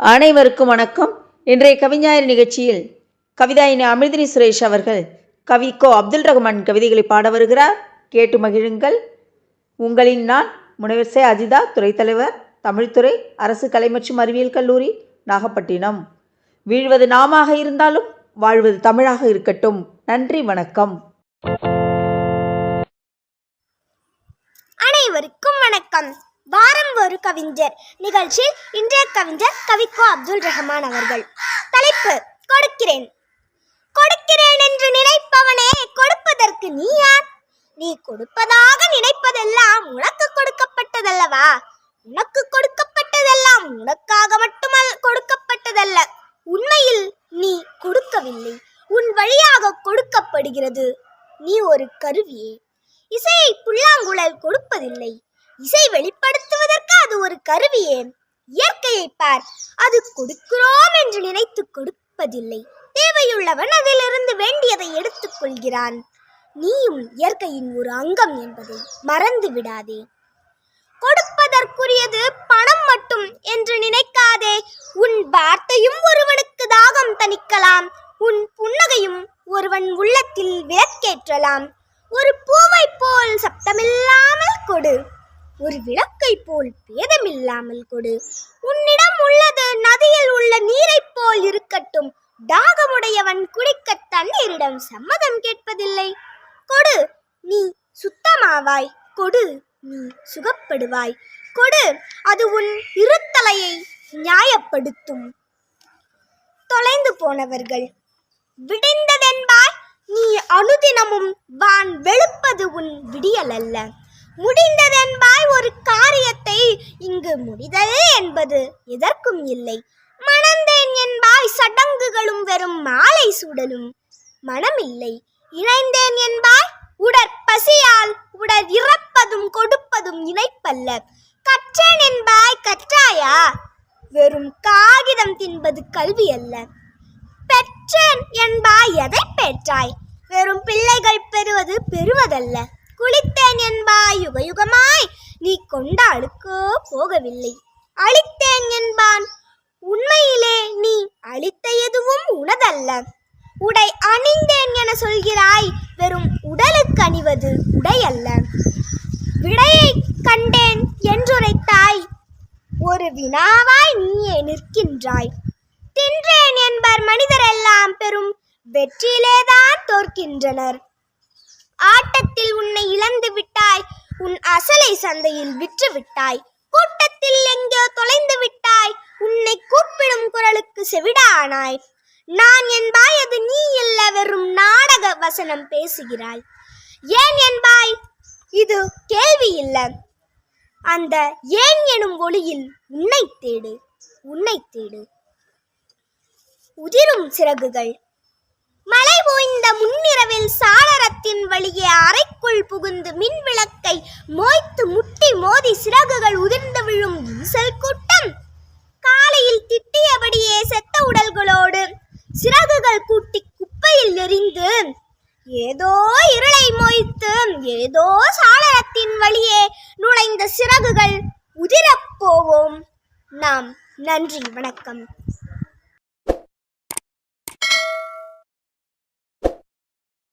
அனைவருக்கும் வணக்கம். இன்றைய கவிஞாயிறு நிகழ்ச்சியில் கவிதாயினி அமிர்தினி சுரேஷ் அவர்கள் கவி கோ அப்துல் ரஹ்மான் கவிதைகளை பாட வருகிறார். கேட்டு மகிழுங்கள். உங்களின் நான் முனைவர் சே அஜிதா துறைத்தலைவர் தமிழ்துறை அரசு கலை மற்றும் அறிவியல் கல்லூரி நாகப்பட்டினம். வீழ்வது நாமாக இருந்தாலும் வாழ்வது தமிழாக இருக்கட்டும். நன்றி வணக்கம். அனைவருக்கும் வணக்கம். வாரம் ஒரு கவிஞர் நிகழ்ச்சி இன்றைய கவிஞர் கவிக்கோ அப்துல் ரஹ்மான் அவர்கள். தலைப்பு கொடுக்கிறேன். கொடுக்கிறேன் என்று நினைப்பவனே கொடுப்பதற்கு நீ யார்? நீ கொடுப்பதாக நினைப்பதெல்லாம் உனக்கு கொடுக்கப்பட்டதல்லவா? உனக்கு கொடுக்கப்பட்டதெல்லாம் உனக்காக மட்டுமல் கொடுக்கப்பட்டதல்ல. உண்மையில் நீ கொடுக்கவில்லை. உன் வழியாக கொடுக்கப்படுகிறது. நீ ஒரு கருவியே. இசையை புல்லாங்குழல் கொடுப்பதில்லை. இசை வெளிப்படுத்துவதற்கு அது ஒரு கருவியே. இயற்கையை பார் அது கொடுக்கிறோம் என்று நினைத்து கொடுப்பதில்லை. தேவையுள்ளவன் அதிலிருந்து வேண்டியதை எடுத்துக் கொள்கிறான். நீயும் இயற்கையின் ஒரு அங்கம் என்பதை மறந்து விடாதே. கொடுப்பதற்குரியது பணம் மட்டும் என்று நினைக்காதே. உன் வார்த்தையும் ஒருவனுக்கு தாகம் தணிக்கலாம். உன் புன்னகையும் ஒருவன் உள்ளத்தில் விளக்கேற்றலாம். ஒரு பூவை போல் சப்தமில்லாமல் கொடு. ஒரு விளக்கை போல் பேதமில்லாமல் கொடு. உன்னிடம் உள்ளது நதியில் உள்ள நீரைப் போல் இருக்கட்டும். தாகமுடையவன் குடிக்க தண்ணீரிடம் சம்மதம் கேட்பதில்லை. கொடு நீ சுத்தமாவாய். கொடு நீ சுகப்படுவாய். கொடு அது உன் இருத்தலையை நியாயப்படுத்தும். தொலைந்து போனவர்கள் விடிந்ததென்பாய் நீ அனுதினமும் வான் வெளுப்பது உன் விடியல் அல்ல முடிந்ததென்பாய் ஒரு காரியத்தை இங்கு முடிதலே என்பது எதற்கும் இல்லை. மணந்தேன் என்பாய் சடங்குகளும் வெறும் மாலை சூடலும் மனமில்லை இணைந்தேன் என்பாய் உடற்பசியால் உடல் இறப்பதும் கொடுப்பதும் இணைப்பல்ல. கற்றேன் என்பாய் கற்றாயா? வெறும் காகிதம் தின்பது கல்வி அல்ல பெற்றேன் என்பாய் எதை பெற்றாய்? வெறும் பிள்ளைகள் பெறுவது பெறுவதல்ல. குளித்தேன் என்பாய் யுகயுகமாய். நீ கொண்ட அழுக்கோ போகவில்லை. அழித்தேன் என்பான். உண்மையிலே நீ அழித்த எதுவும் உனதல்ல. உடை அணிந்தேன் என சொல்கிறாய். வெறும் உடலுக்கு அணிவது உடை அல்ல விடையை கண்டேன் என்றுரைத்தாய். ஒரு வினாவாய் நீயே நிற்கின்றாய். தின்றேன் என்பர் மனிதரெல்லாம் பெரும் வெற்றியிலேதான் தோற்கின்றனர். ஆட்டத்தில் உன்னை இழந்து விட்டாய். உன் அசலை சந்தையில் விற்று விட்டாய். கூட்டத்தில் எங்கோ தொலைந்து விட்டாய். உன்னை கூப்பிடும் குரலுக்கு செவிடானாய். நான் என்பாய் அது நீ இல்ல வெறும் நாடக வசனம் பேசுகிறாய். ஏன் என்பாய் இது கேள்வி இல்ல. அந்த ஏன் எனும் ஒளியில் உன்னை தேடு உன்னை தேடு. உதிரும் சிறகுகள். மழை ஓய்ந்த முன்னிரவில் வெளியே அறைக்குள் புகுந்து மின் விளக்கை மோய்த்து முட்டி மோதி சிறகுகள் உதிர்ந்து விழும் ஈசல் கூட்டம். காலையில் திட்டியபடியே செத்த உடல்களோடு சிறகுகள் கூட்டி குப்பையில் எரிந்து ஏதோ இருளை மோய்த்து ஏதோ சாளரத்தின் வழியே நுழைந்த சிறகுகள் உதிரப் போவோம். நாம் நன்றி வணக்கம்.